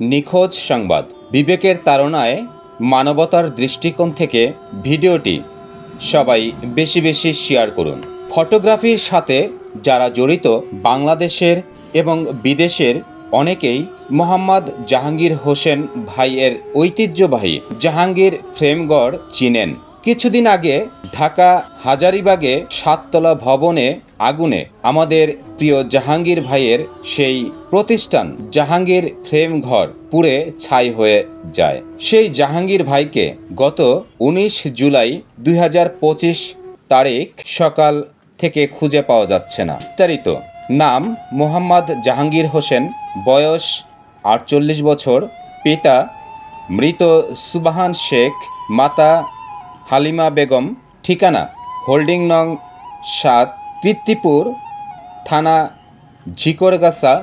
নিখোঁজ সংবাদ। বিবেকের তাড়নায় মানবতার দৃষ্টিকোণ থেকে ভিডিওটি সবাই বেশি বেশি শেয়ার করুন। ফটোগ্রাফির সাথে যারা জড়িত বাংলাদেশের এবং বিদেশের অনেকেই মোহাম্মদ জাহাঙ্গীর হোসেন ভাইয়ের ঐতিহ্যবাহী জাহাঙ্গীর ফ্রেমগড় চিনেন। কিছুদিন আগে ঢাকা হাজারিবাগে সাততলা ভবনে আগুনে আমাদের প্রিয় জাহাঙ্গীর ভাইয়ের সেই প্রতিষ্ঠান জাহাঙ্গীর ফ্রেম ঘর পুড়ে ছাই হয়ে যায়। সেই জাহাঙ্গীর ভাইকে গত উনিশ জুলাই দুই হাজার পঁচিশ তারিখ সকাল থেকে খুঁজে পাওয়া যাচ্ছে না। বিস্তারিত। নাম মোহাম্মদ জাহাঙ্গীর হোসেন, বয়স আটচল্লিশ বছর, পিতা মৃত সুবাহান শেখ, মাতা হালিমা বেগম ঠিকানা হোল্ডিং নং সাত কৃত্তিপুর থানা ঝিকরগাছা,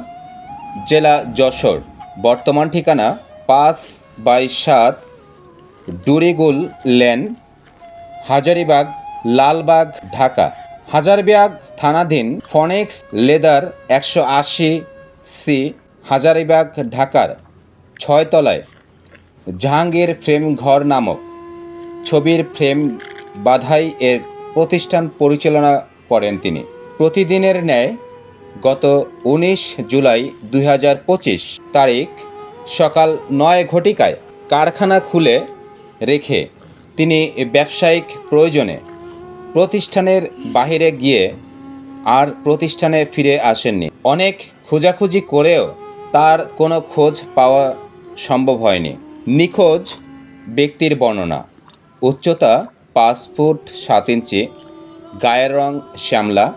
জেলা যশোর। বর্তমান ঠিকানা পাঁচ বাই সাত ডুরিগুল লেন, হাজারিবাগ, লালবাগ, ঢাকা। হাজারবাগ থানাধীন ফনেক্স লেদার একশো আশি সি, হাজারিবাগ, ঢাকার ছয়তলায়। জাহাঙ্গীর ফ্রেম ঘর নামক ছবির ফ্রেম বাধাই এর প্রতিষ্ঠান পরিচালনা করেন তিনি। প্রতিদিনের ন্যায় গত উনিশ জুলাই দু হাজার পঁচিশ তারিখ সকাল নয় ঘটিকায় কারখানা খুলে রেখে তিনি ব্যবসায়িক প্রয়োজনে প্রতিষ্ঠানের বাহিরে গিয়ে আর প্রতিষ্ঠানে ফিরে আসেননি। অনেক খোঁজাখুঁজি করেও তার কোনো খোঁজ পাওয়া সম্ভব হয়নি। নিখোঁজ ব্যক্তির বর্ণনা, উচ্চতা পাঁচ ফুট সাত ইঞ্চি, গায়ের রং শ্যামলা,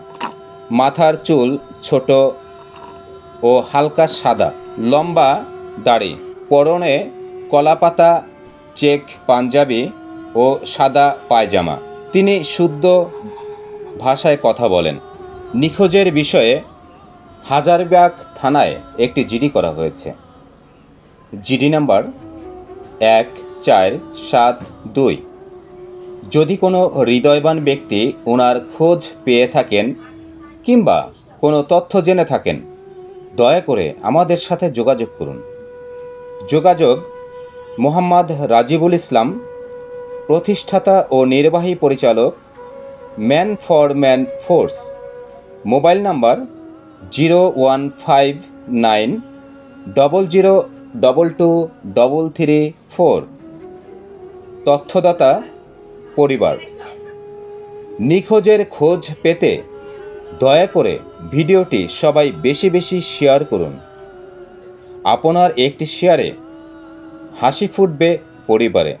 মাথার চুল ছোট ও হালকা সাদা, লম্বা দাড়ি, পরনে কলাপাতা, চেক পাঞ্জাবি ও সাদা পায়জামা। তিনি শুদ্ধ ভাষায় কথা বলেন। নিখোঁজের বিষয়ে হাজারবাগ থানায় একটি জিডি করা হয়েছে। জিডি নাম্বার এক চার সাত দুই। যদি কোনো হৃদয়বান ব্যক্তি ওনার খোঁজ পেয়ে থাকেন কিংবা কোনো তথ্য জেনে থাকেন, দয়া করে আমাদের সাথে যোগাযোগ করুন। যোগাযোগ মোহাম্মদ রাজিবুল ইসলাম, প্রতিষ্ঠাতা ও নির্বাহী পরিচালক, man for man force. Mobile number zero one five nine double zero double two double three four. তথ্যদাতা পরিবার। নিখোঁজের খোঁজ পেতে দয়া করে ভিডিওটি সবাই বেশি বেশি শেয়ার করুন। আপনার একটি শেয়ারে হাসি ফুটবে পরিবারে।